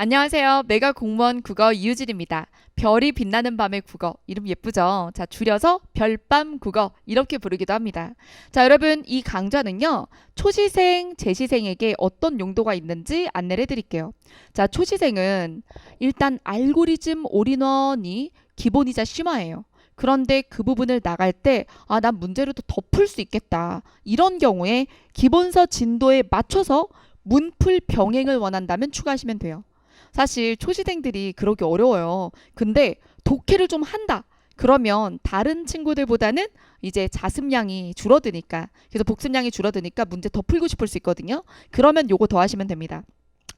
안녕하세요. 메가 공무원 국어 이유진입니다. 별이 빛나는 밤의 국어. 이름 예쁘죠? 자, 줄여서 별밤 국어. 이렇게 부르기도 합니다. 자, 여러분, 이 강좌는요, 초시생, 재시생에게 어떤 용도가 있는지 안내를 해드릴게요. 자, 초시생은 일단 알고리즘 올인원이 기본이자 심화예요. 그런데 그 부분을 나갈 때, 아, 난 문제를 또더풀수 있겠다. 이런 경우에 기본서 진도에 맞춰서 문풀 병행을 원한다면 추가하시면 돼요. 사실 초시생들이 그러기 어려워요. 근데 독해를 좀 한다. 그러면 다른 친구들보다는 이제 자습량이 줄어드니까 그래서 복습량이 줄어드니까 문제 더 풀고 싶을 수 있거든요. 그러면 요거 더 하시면 됩니다.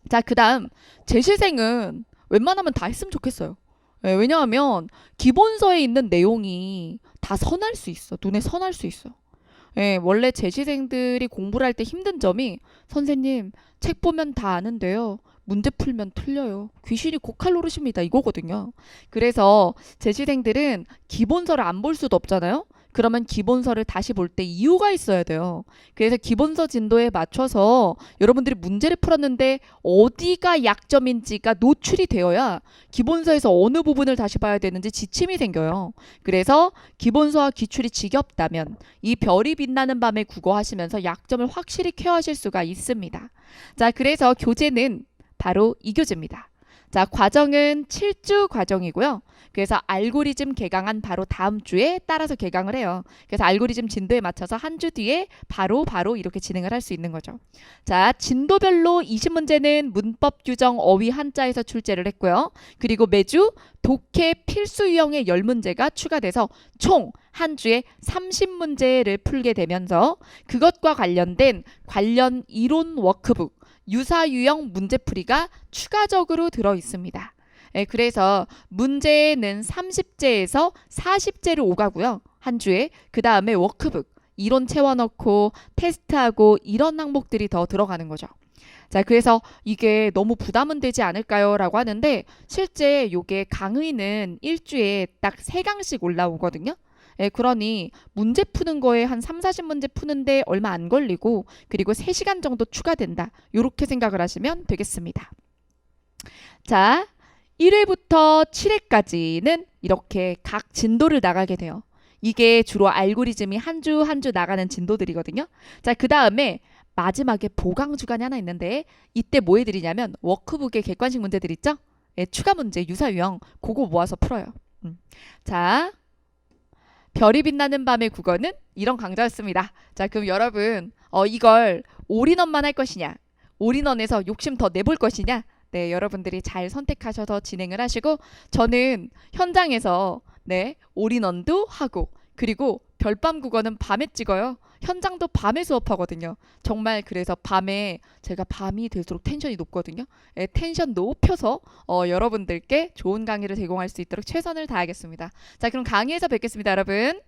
자, 그다음 재시생은 웬만하면 다 했으면 좋겠어요. 예, 왜냐하면 기본서에 있는 내용이 다 선할 수 있어. 눈에 선할 수 있어. 예, 원래 재시생들이 공부를 할 때 힘든 점이 선생님 책 보면 다 아는데요. 문제 풀면 틀려요. 귀신이 고칼 노릇입니다. 이거거든요. 그래서 재시생들은 기본서를 안 볼 수도 없잖아요. 그러면 기본서를 다시 볼 때 이유가 있어야 돼요. 그래서 기본서 진도에 맞춰서 여러분들이 문제를 풀었는데 어디가 약점인지가 노출이 되어야 기본서에서 어느 부분을 다시 봐야 되는지 지침이 생겨요. 그래서 기본서와 기출이 지겹다면 이 별이 빛나는 밤에 국어 하시면서 약점을 확실히 케어하실 수가 있습니다. 자, 그래서 교재는 바로 이 교재입니다. 자, 과정은 7주 과정이고요. 그래서 알고리즘 개강한 바로 다음 주에 따라서 개강을 해요. 그래서 알고리즘 진도에 맞춰서 한 주 뒤에 바로 바로 이렇게 진행을 할 수 있는 거죠. 자, 진도별로 20문제는 문법 규정 어휘 한자에서 출제를 했고요. 그리고 매주 독해 필수 유형의 10문제가 추가돼서 총 한 주에 30문제를 풀게 되면서 그것과 관련된 관련 이론 워크북 유사 유형 문제풀이가 추가적으로 들어 있습니다. 예, 그래서 문제는 30제에서 40제를 오가고요. 한 주에 그 다음에 워크북 이론 채워넣고 테스트하고 이런 항목들이 더 들어가는 거죠. 자, 그래서 이게 너무 부담은 되지 않을까요? 라고 하는데 실제 요게 강의는 일주에 딱 세강씩 올라오거든요. 예, 그러니 문제 푸는 거에 한 3, 40문제 푸는데 얼마 안 걸리고 그리고 3시간 정도 추가된다. 요렇게 생각을 하시면 되겠습니다. 자, 1회부터 7회까지는 이렇게 각 진도를 나가게 돼요. 이게 주로 알고리즘이 한 주 한주 나가는 진도들이거든요. 자, 그 다음에 마지막에 보강 주간이 하나 있는데 이때 뭐 해드리냐면 워크북에 객관식 문제들 있죠? 예, 추가 문제, 유사 유형 그거 모아서 풀어요. 음. 자, 별이 빛나는 밤의 국어는 이런 강좌였습니다. 자, 그럼 여러분 어, 이걸 올인원만 할 것이냐? 올인원에서 욕심 더 내볼 것이냐? 네, 여러분들이 잘 선택하셔서 진행을 하시고 저는 현장에서 네, 올인원도 하고 그리고 별밤 국어는 밤에 찍어요. 현장도 밤에 수업하거든요. 정말 그래서 밤에 제가 밤이 될수록 텐션이 높거든요. 예, 텐션 높여서 어, 여러분들께 좋은 강의를 제공할 수 있도록 최선을 다하겠습니다. 자, 그럼 강의에서 뵙겠습니다, 여러분.